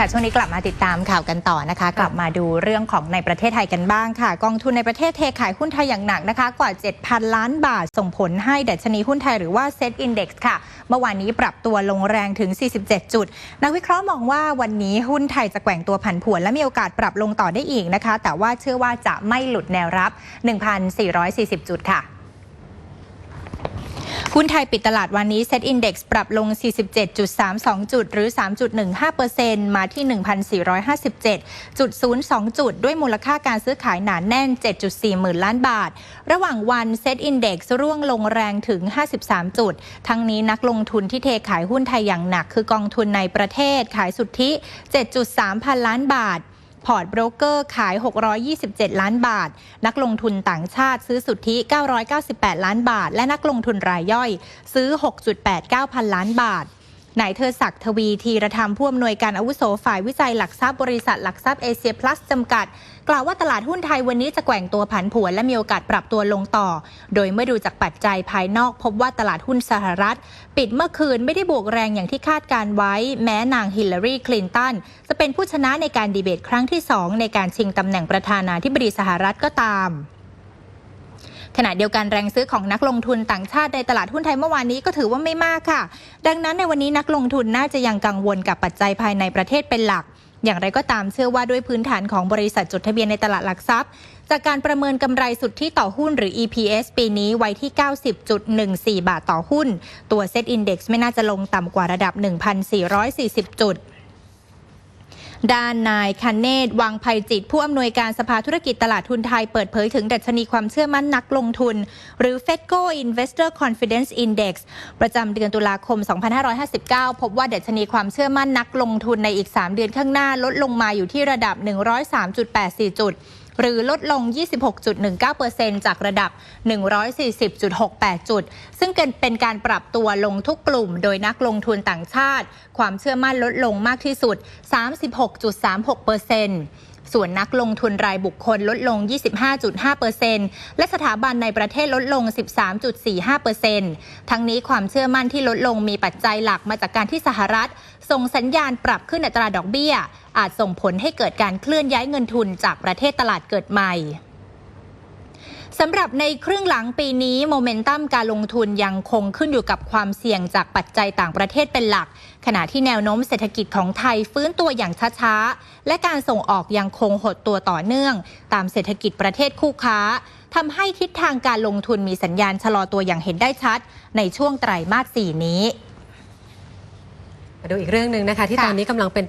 ค่ะช่วงนี้กลับมาติดตามข่าวกันต่อนะคะ กลับมาดูเรื่องของในประเทศไทยกันบ้างค่ะ กองทุนในประเทศเทขายหุ้นไทยอย่างหนักนะคะ กว่า 7,000 ล้านบาทส่งผลให้ดัชนีหุ้นไทยหรือว่าเซ็ตอินดี x ค่ะ เมื่อวานนี้ปรับตัวลงแรงถึง 47 จุด นักวิเคราะห์มองว่าวันนี้หุ้นไทยจะแกว่งตัวผันผวน และมีโอกาสปรับลงต่อได้อีกนะคะ แต่ว่าเชื่อว่าจะไม่หลุดแนวรับ 1,440 จุดค่ะ หุ้นไทยปิดตลาดวันนี้เซ็ตอินดี x ปรับลง 47.32 จุด หรือ 3.15%มาที่ 1,457.02 จุด ด้วยมูลค่าการซื้อขายหนานแน่น 7.4 หมื่นล้านบาท ระหว่างวันเซ็ตอินดี x ร่วงลงแรงถึง 53 จุด ทั้งนี้นักลงทุนที่เทขายหุ้นไทยอย่างหนัก คือกองทุนในประเทศขายสุทธิ 7.3 พันล้านบาท พอร์ตโบรกเกอร์ขาย 627 ล้านบาท นักลงทุนต่างชาติซื้อสุทธิ 998 ล้านบาท และนักลงทุนรายย่อย ซื้อ 6.89 พันล้านบาท นายเทอศักดิ์ทวีทีรธรรมผู้อำนวยการอาวุโสฝ่ายวิจัยหลักทรัพย์บริษัทหลักทรัพย์เอเชียพลัสจำกัด กล่าวว่าตลาดหุ้นไทยวันนี้จะแกว่งตัวผันผวนและมีโอกาสปรับตัวลงต่อ โดยเมื่อดูจากปัจจัยภายนอก พบว่าตลาดหุ้นสหรัฐ ปิดเมื่อคืนไม่ได้บวกแรงอย่างที่คาดการไว้ แม้นางฮิลลารีคลินตันจะเป็นผู้ชนะในการดีเบตครั้งที่ 2 ในการชิงตำแหน่งประธานาธิบดีสหรัฐก็ตาม ขณะเดียวกันแรงซื้อของนักลงทุนต่างชาติในตลาดหุ้นไทยเมื่อวานนี้ก็ถือว่าไม่มากค่ะ ดังนั้นในวันนี้นักลงทุนน่าจะยังกังวลกับปัจจัยภายในประเทศเป็นหลัก อย่างไรก็ตามเชื่อว่าด้วยพื้นฐานของบริษัทจดทะเบียนในตลาดหลักทรัพย์ จากการประเมินกำไรสุทธิต่อหุ้นหรือ EPS ปีนี้ไว้ที่ 90.14 บาทต่อหุ้น ตัว Set Index ไม่น่าจะลงต่ำกว่าระดับ 1,440 จุด ด้านนายคันเนศวังภัยจิต ผู้อำนวยการสภาธุรกิจตลาดทุนไทยเปิดเผยถึงดัชนีความเชื่อมั่นนักลงทุน หรือ FEDCO Investor Confidence Index ประจำเดือนตุลาคม 2559 พบว่าดัชนีความเชื่อมั่นนักลงทุนในอีก 3 เดือนข้างหน้าลดลงมาอยู่ที่ระดับ 103.84 จุด หรือลดลง 26.19%จากระดับ 140.68 จุด ซึ่งเป็นการปรับตัวลงทุกกลุ่ม โดยนักลงทุนต่างชาติ ความเชื่อมั่นลดลงมากที่สุด 36.36%ส่วนนักลงทุนรายบุคคลลดลง 25.5%และสถาบันในประเทศลดลง 13.45%ทั้งนี้ความเชื่อมั่นที่ลดลงมีปัจจัยหลักมาจากการที่สหรัฐ ส่งสัญญาณปรับขึ้นอัตราดอกเบี้ย อาจส่งผลให้เกิดการเคลื่อนย้ายเงินทุนจากประเทศตลาดเกิดใหม่สำหรับในครึ่งหลังปีนี้โมเมนตัมการลงทุนยังคงขึ้นอยู่กับความเสี่ยงจากปัจจัยต่างประเทศเป็นหลัก ขณะที่แนวโน้มเศรษฐกิจของไทยฟื้นตัวอย่างช้าๆ และการส่งออกยังคงหดตัวต่อเนื่อง ตามเศรษฐกิจประเทศคู่ค้าทำให้ทิศทางการลงทุนมีสัญญาณชะลอตัวอย่างเห็นได้ชัด ในช่วงไตรมาส 4 นี้ มาดูอีกเรื่องหนึ่งนะคะที่ตอนนี้กำลังเป็น